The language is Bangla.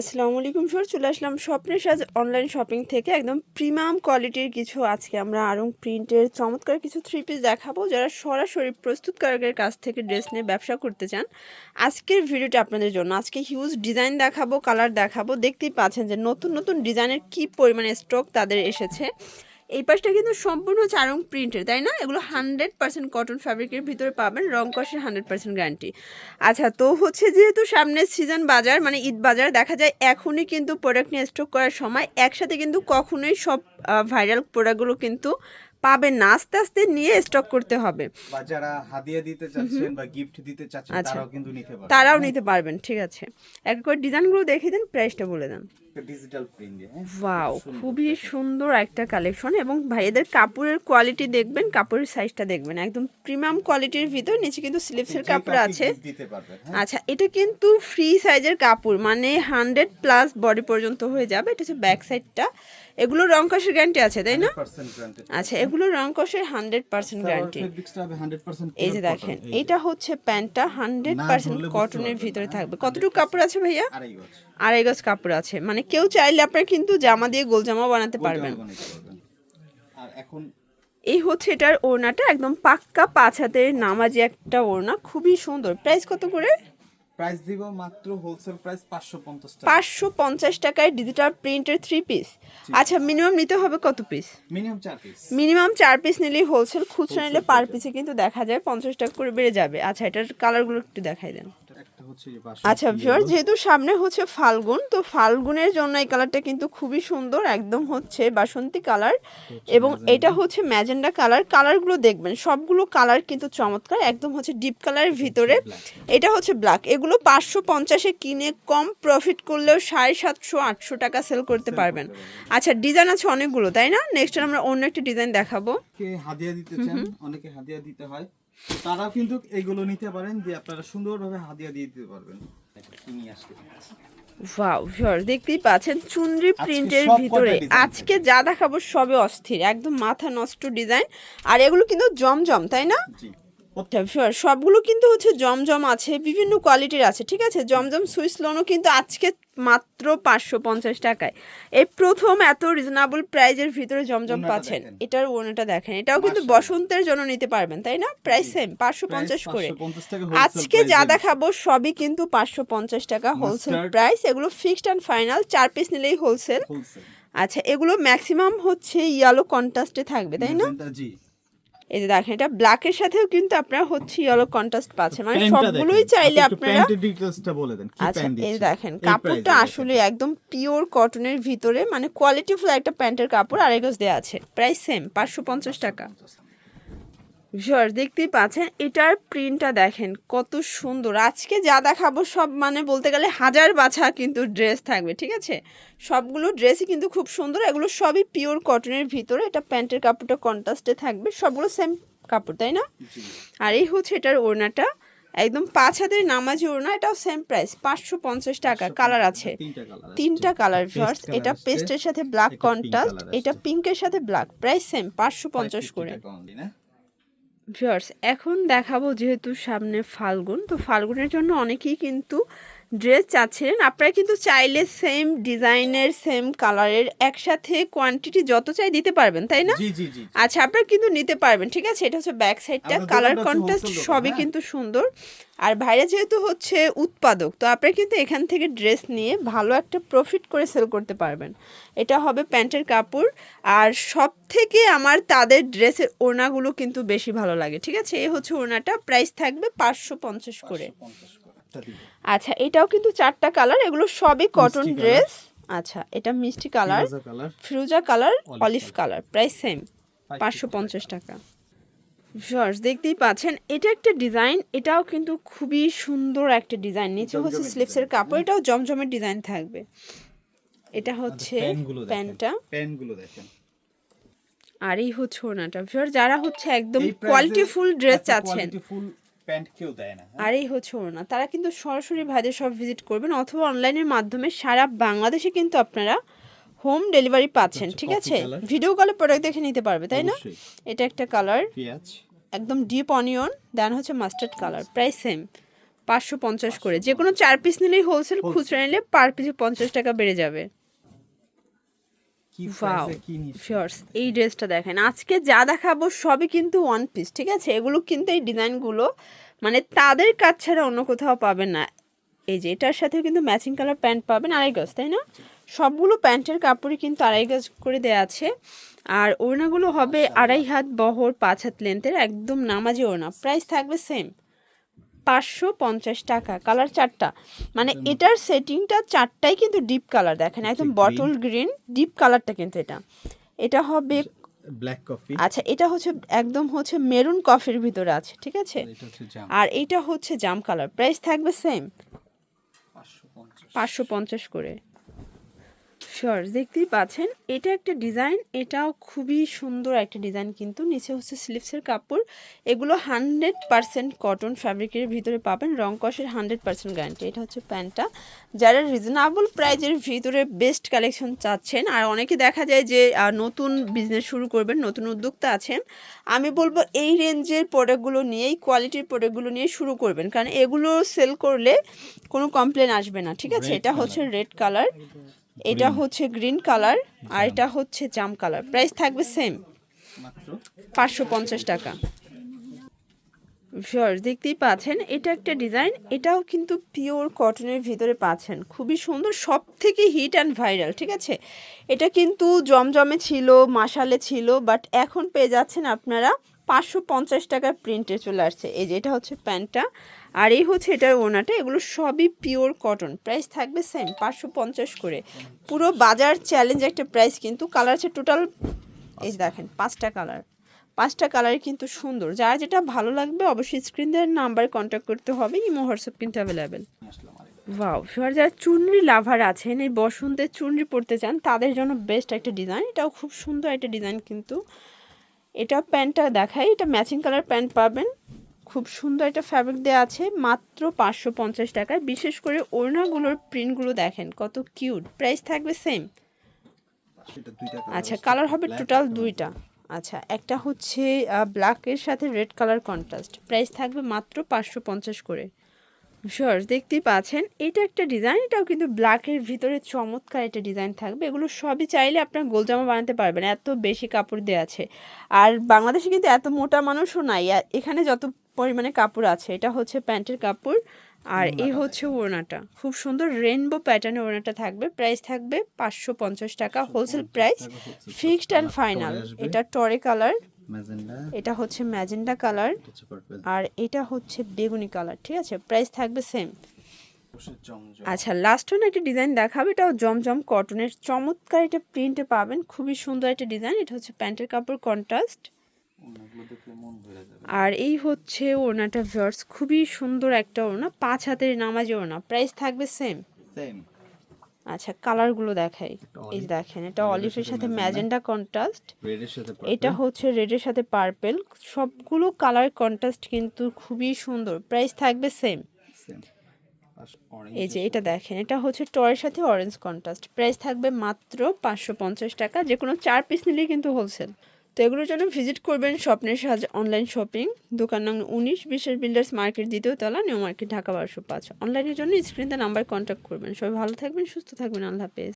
আসসালামু আলাইকুম স্যার চলে আসলাম স্বপ্নের সাজ অনলাইন শপিং থেকে। একদম প্রিমিয়াম কোয়ালিটির কিছু আজকে আমরা আরং প্রিন্টের চমৎকার কিছু থ্রি পিস দেখাবো, যারা সরাসরি প্রস্তুতকারকের কাছ থেকে ড্রেস নিয়ে ব্যবসা করতে চান। আজকের ভিডিওটা আপনাদের জন্য। আজকে হিউজ ডিজাইন দেখাবো কালার দেখাবো। দেখতেই পাচ্ছেন যে নতুন নতুন ডিজাইনের কি পরিমাণে স্টক তাদের এসেছে। এই পাশটা কিন্তু সম্পূর্ণ হচ্ছে আরং প্রিন্টের তাই না? এগুলো হান্ড্রেড পার্সেন্ট কটন ফ্যাব্রিকের ভিতরে পাবেন রং কষের হান্ড্রেড পার্সেন্ট গ্যারান্টি আচ্ছা তো হচ্ছে যেহেতু সামনে সিজন বাজার মানে ঈদ বাজার দেখা যায় এখনই কিন্তু প্রোডাক্ট নিয়ে স্টক করার সময় একসাথে কিন্তু কখনোই সব ভাইরাল প্রোডাক্টগুলো কিন্তু পাবেন না। আস্তে আস্তে নিয়ে স্টক করতে হবে। বা যারা হাদিয়া দিতে চাচ্ছেন বা গিফট দিতে চাচ্ছেন আচ্ছা। তারাও কিন্তু নিতে পারবে তারাও নিতে পারবেন ঠিক আছে। এক করে ডিজাইনগুলো দেখিয়ে দেন প্রাইসটা বলে দেন। ডিজিটাল প্রিন্ট হ্যাঁ? ওয়াও খুবই সুন্দর একটা কালেকশন এবং ভাইয়াদের কাপড়ের কোয়ালিটি দেখবেন কাপড়ের সাইজটা দেখবেন। একদম প্রিমিয়াম কোয়ালিটির ভিতর নিচে কিন্তু স্লিপসের কাপড় আছে। হ্যাঁ? আচ্ছা এটা কিন্তু ফ্রি সাইজের কাপড় মানে হান্ড্রেড প্লাস বডি পর্যন্ত হয়ে যাবে। এটা হচ্ছে ব্যাক সাইডটা এগুলো রং কষের গ্যারান্টি আছে তাই না? আচ্ছা এগুলো রং কষের হান্ড্রেড পার্সেন্ট গ্যারান্টি ফেব্রিক্সটা হবে 100% এই যে দেখেন এটা হচ্ছে প্যান্টটা হান্ড্রেড পার্সেন্ট কটনের ভিতরে থাকবে। কতটুকু কাপড় আছে ভাইয়া? আড়াই গজ কাপড় আছে। মানে কেউ চাইলে আপনারা কিন্তু জামা দিয়ে গোল জামা বানাতে পারবেন। আর এখন এই হচ্ছে এটার ওড়নাটা একদম পাক্কা পাঁচ হাতের নামাজি একটা ওড়না খুবই সুন্দর। প্রাইস কত করে? প্রাইস দিব মাত্র হোলসেল প্রাইস 550 টাকা। পাঁচশো পঞ্চাশ টাকায় ডিজিটাল প্রিন্টের থ্রি পিস আচ্ছা মিনিমাম নিতে হবে কত পিস মিনিমাম 4 পিস মিনিমাম চার পিস নিলেই হোলসেল খুচরা নিলে পার পিসে কিন্তু দেখা যায় পঞ্চাশ টাকা করে বেড়ে যাবে। আচ্ছা এটার কালারগুলো একটু দেখাই দেন। আচ্ছা ভিউয়ার যেহেতু সামনে হচ্ছে ফাল্গুন তো ফাল্গুনের জন্য এই কালারটা কিন্তু খুবই সুন্দর একদম হচ্ছে বাসন্তী কালার এবং এটা হচ্ছে ম্যাজেন্ডা কালার কালারগুলো দেখবেন সবগুলো কালার কিন্তু চমৎকার একদম হচ্ছে ডিপ কালারের ভিতরে। এটা হচ্ছে ব্ল্যাক এগুলো পাঁচশো পঞ্চাশে কিনে কম প্রফিট করলেও সাড়ে সাতশো আটশো টাকা সেল করতে পারবেন। আচ্ছা ডিজাইন আছে অনেকগুলো তাই না? নেক্সট আমরা অন্য একটা ডিজাইন দেখাবো। হাদিয়া দিতে চান? অনেকে হাদিয়া দিতে হয়। তারাও কিন্তু এগুলো নিতে পারেন যে আপনারা সুন্দরভাবে হাদিয়া দিয়ে দিতে পারবেন। ওয়াও ভিউয়ার দেখতেই পাচ্ছেন চুনরি প্রিন্টের ভিতরে। আজকে যা দেখাবো সবে অস্থির একদম মাথা নষ্ট ডিজাইন আর এগুলো কিন্তু জমজম তাই না? সবগুলো কিন্তু হচ্ছে জমজম আছে বিভিন্ন কোয়ালিটির আছে ঠিক আছে? জমজম সুইস লোনও কিন্তু আজকে মাত্র পাঁচশো পঞ্চাশ টাকায়। এই প্রথম এত রিজনেবল প্রাইজের ভিতরে জমজম পাচ্ছেন। এটার ওনাটা দেখেন। এটাও কিন্তু বসন্তের জন্য নিতে পারবেন তাই না? প্রাইস সেম পাঁচশো পঞ্চাশ করে। 550 টাকা wholesale আজকে যা দেখাবো সবই কিন্তু পাঁচশো পঞ্চাশ টাকা হোলসেল প্রাইস এগুলো ফিক্সড অ্যান্ড ফাইনাল চার পিস নিলেই হোলসেল আচ্ছা এগুলো ম্যাক্সিমাম হচ্ছে ইয়েলো কন্ট্রাস্টে থাকবে তাই না? এই যে দেখেন এটা ব্ল্যাক এর সাথেও কিন্তু আপনারা হচ্ছে ইয়েলো কন্ট্রাস্ট পাচ্ছে মানে সবগুলোই চাইলে আপনারা ডিটেইলসটা বলে দেন কি আচ্ছা এই দেখেন কাপড়টা আসলে একদম পিওর কটনের ভিতরে মানে কোয়ালিটিফুল একটা প্যান্টের কাপড় আর এগোস দেয়া আছে। প্রাইস সেম পাঁচশো পঞ্চাশ টাকা। ভিউয়ার দেখতেই পাচ্ছেন এটার প্রিন্টটা দেখেন কত সুন্দর। আজকে যা দেখাবো সব মানে বলতে গেলে হাজার বাছা কিন্তু ড্রেস থাকবে ঠিক আছে? সবগুলো ড্রেসই কিন্তু খুব সুন্দর এগুলো সবই পিওর কটনের ভিতরে এটা প্যান্টের কাপড়টা কন্ট্রাস্টে থাকবে সবগুলো সেম কাপড় তাই না? আর এই হচ্ছে এটার ওড়নাটা একদম পাঁচ হাতের নামাজি ওড়না এটাও সেম প্রাইস পাঁচশো পঞ্চাশ টাকা কালার আছে। তিনটা কালার ভিউয়ার্স এটা পেস্টের সাথে ব্ল্যাক কন্ট্রাস্ট এটা পিঙ্কের সাথে ব্ল্যাক প্রাইস সেম পাঁচশো পঞ্চাশ করে। ভিউয়ার্স এখন দেখাবো যেহেতু সামনে ফাল্গুন তো ফাল্গুনের জন্য অনেকেই কিন্তু ড্রেস চাচ্ছিলেন আপনারা কিন্তু চাইলে সেম ডিজাইনের সেম কালারের একসাথে কোয়ান্টিটি যত চাই দিতে পারবেন তাই না? আচ্ছা আপনারা কিন্তু নিতে পারবেন ঠিক আছে? এটা হচ্ছে ব্যাক সাইডটা কালার কন্ট্রাস্ট সবই হ্যাঁ। কিন্তু সুন্দর। আর ভাইরা যেহেতু হচ্ছে উৎপাদক তো আপনারা কিন্তু এখান থেকে ড্রেস নিয়ে ভালো একটা প্রফিট করে সেল করতে পারবেন। এটা হবে প্যান্টের কাপড় আর সব থেকে আমার তাদের ড্রেসের ওড়নাগুলো কিন্তু বেশি ভালো লাগে ঠিক আছে? এই হচ্ছে ওড়নাটা প্রাইস থাকবে পাঁচশো পঞ্চাশ করে। 50 করে একটা দিবেন। আচ্ছা এটাও কিন্তু চারটা কালার এগুলো সবই কটন ড্রেস আচ্ছা এটা মিষ্টি কালার ফিরোজা colour olive colour price same পাঁচশো পঞ্চাশ টাকা। ভিউয়ার্স দেখতেই পাচ্ছেন এটা একটা ডিজাইন এটাও কিন্তু খুবই সুন্দর একটা ডিজাইন নিচে হচ্ছে স্লিপসের কাপড় এটাও জমজমের ডিজাইন থাকবে। এটা হচ্ছে প্যান্টগুলো দেখেন। প্যান্টটা প্যান্টগুলো দেখেন। আর এই হচ্ছে ওনাটা ভিউয়ার যারা হচ্ছে একদম কোয়ালিটিফুল ড্রেস চাচ্ছেন। প্যান্ট কেউ দেয় না হ্যাঁ? আর এই হচ্ছে ওনা তারা কিন্তু সরাসরি ভাইদের সব ভিজিট করবেন অথবা অনলাইনের মাধ্যমে সারা বাংলাদেশে কিন্তু আপনারা হোম ডেলিভারি পাচ্ছেন ঠিক আছে? ভিডিও কলে প্রোডাক্ট দেখে নিতে পারবে তাই না? এটা একটা কালার একদম ডিপ অনিয়ন দেন হচ্ছে মাস্টার্ড কালার প্রাইস সেম পাঁচশো পঞ্চাশ করে। যে কোনো চার পিস নিলেই হোলসেল খুচরা নিলে পার পিসে পঞ্চাশ টাকা বেড়ে যাবে। এই ড্রেসটা দেখেন। আজকে যা দেখাবো সবই কিন্তু ওয়ান পিস ঠিক আছে? এগুলো কিন্তু এই ডিজাইনগুলো মানে তাদের কাজ ছাড়া অন্য কোথাও পাবেন না। এই যে এটার সাথেও কিন্তু ম্যাচিং কালার প্যান্ট পাবেন আড়াই গজ তাই না? সবগুলো প্যান্টের কাপড়ই কিন্তু আড়াই গজ করে দেওয়া আছে। আর ওড়নাগুলো হবে আড়াই হাত বহর পাঁচ হাত লেন্থের একদম নামাজি ওড়না। প্রাইস থাকবে সেম পাঁচশো পঞ্চাশ টাকা কালার চারটা। মানে এটার সেটিংটা চারটাই কিন্তু ডিপ কালার দেখেন একদম বটল গ্রিন ডিপ কালারটা কিন্তু এটা। এটা হবে ব্ল্যাক কফি আচ্ছা এটা হচ্ছে একদম হচ্ছে মেরুন কফির ভিতরে আছে ঠিক আছে? আর এটা হচ্ছে জাম কালার প্রাইস থাকবে সেম পাঁচশো পঞ্চাশ করে। শিওর দেখতেই পাচ্ছেন এটা একটা ডিজাইন এটাও খুবই সুন্দর একটা ডিজাইন কিন্তু নিচে হচ্ছে স্লিপসের কাপড়। এগুলো হান্ড্রেড পারসেন্ট কটন ফ্যাব্রিকের ভিতরে পাবেন রং কষের হান্ড্রেড পারসেন্ট গ্যারান্টি এটা হচ্ছে প্যান্টটা। যারা রিজনেবল প্রাইজের ভিতরে বেস্ট কালেকশন চাচ্ছেন আর অনেকে দেখা যায় যে নতুন বিজনেস শুরু করবেন নতুন উদ্যোক্তা আছেন আমি বলব এই রেঞ্জের প্রোডাক্টগুলো নিয়েই কোয়ালিটির প্রোডাক্টগুলো নিয়ে শুরু করবেন। কারণ এগুলো সেল করলে কোনো কমপ্লেন আসবে না ঠিক আছে? এটা হচ্ছে রেড কালার এটা হচ্ছে গ্রিন কালার আর এটা হচ্ছে জাম কালার প্রাইস থাকবে সেম পাঁচশো পঞ্চাশ টাকা। ভিউয়ার্স দেখতেই পাচ্ছেন এটা একটা ডিজাইন এটাও কিন্তু পিওর কটনের ভিতরে পাচ্ছেন। খুবই সুন্দর সব থেকে হিট অ্যান্ড ভাইরাল ঠিক আছে? এটা কিন্তু জমজমে ছিল মাসালে ছিল বাট এখন পেয়ে যাচ্ছেন আপনারা পাঁচশো পঞ্চাশ টাকার প্রিন্টে চলে আসছে। এই যে এটা হচ্ছে প্যান্টটা। আর এই হচ্ছে এটার ওনাটা এগুলো সবই পিওর কটন প্রাইস থাকবে সেম পাঁচশো পঞ্চাশ করে। পুরো বাজার চ্যালেঞ্জ একটা প্রাইস কিন্তু কালার আছে টোটাল এই দেখেন পাঁচটা কালার পাঁচটা কালার কিন্তু সুন্দর। যার যেটা ভালো লাগবে অবশ্যই স্ক্রিন দেওয়ার নাম্বারে কন্ট্যাক্ট করতে হবে ইমো হোয়াটসঅ্যাপ কিন্তু অ্যাভেলেবেল। ওয়াও সবার যারা চুনরি লাভার আছেন এই বসন্তে চুনরি পরতে চান তাদের জন্য বেস্ট একটা ডিজাইন এটাও খুব সুন্দর একটা ডিজাইন কিন্তু। এটা প্যান্টটা দেখায় এটা ম্যাচিং কালার প্যান্ট পাবেন। খুব সুন্দর একটা ফ্যাব্রিক দেওয়া আছে মাত্র পাঁচশো পঞ্চাশ টাকায়। বিশেষ করে ওড়নাগুলোর প্রিন্টগুলো দেখেন কত কিউট প্রাইস থাকবে সেম আচ্ছা কালার হবে টোটাল দুইটা। আচ্ছা একটা হচ্ছে ব্ল্যাকের সাথে রেড কালার কন্ট্রাস্ট প্রাইস থাকবে মাত্র পাঁচশো পঞ্চাশ করে। শিওর দেখতেই পাচ্ছেন এটা একটা ডিজাইন এটাও কিন্তু ব্ল্যাকের ভিতরে চমৎকার একটা ডিজাইন থাকবে। এগুলো সবই চাইলে আপনার গোলজামা বানাতে পারবেন এত বেশি কাপড় দেওয়া আছে। আর বাংলাদেশে কিন্তু এত মোটা মানুষও নাই এখানে যত পরিমাণে কাপড় আছে। এটা হচ্ছে প্যান্টের কাপড় আর এই হচ্ছে ওড়নাটা। খুব সুন্দর রেনবো প্যাটার্নের ওড়নাটা থাকবে। প্রাইস থাকবে পাঁচশো পঞ্চাশ টাকা wholesale price fixed and final এটা টরে কালার এটা হচ্ছে ম্যাজেন্ডা কালার এটা আর এটা হচ্ছে বেগুনি কালার ঠিক আছে? প্রাইস থাকবে সেম আচ্ছা লাস্ট ওয়ান একটা ডিজাইন দেখাবে। এটাও জমজম কটনের চমৎকার একটা প্রিন্টে পাবেন। খুবই সুন্দর একটা ডিজাইন এটা হচ্ছে প্যান্টের কাপড় কন্ট্রাস্ট আর এই হচ্ছে ওড়নাটা ভিউয়ার্স খুবই সুন্দর একটা ওড়না পাঁচ হাতের নামাজি ওড়না প্রাইস থাকবে সেম সেম আচ্ছা কালারগুলো দেখাই এই দেখেন এটা অলিভের সাথে ম্যাজেন্ডা কন্ট্রাস্ট এটা হচ্ছে রেডের সাথে পার্পেল সবগুলো কালার কন্ট্রাস্ট কিন্তু খুবই সুন্দর প্রাইস থাকবে সেম সেম এই যে এটা দেখেন এটা হচ্ছে টয়ের সাথে অরেঞ্জ কন্ট্রাস্ট প্রাইস থাকবে মাত্র পাঁচশো পঞ্চাশ টাকা যে কোনো চার পিস নিলেই কিন্তু হোলসেল তো এগুলোর জন্য ভিজিট করবেন স্বপ্নের সাজ অনলাইন শপিং দোকান নাম উনিশ বিশেষ বিল্ডার্স মার্কেট দ্বিতীয় তলা নিউ মার্কেট ঢাকা বারোশো পাঁচ। অনলাইনের জন্য স্ক্রিনতে নাম্বার কন্ট্যাক্ট করবেন। সবাই ভালো থাকবেন, সুস্থ থাকবেন। আল্লাহ হাফেজ।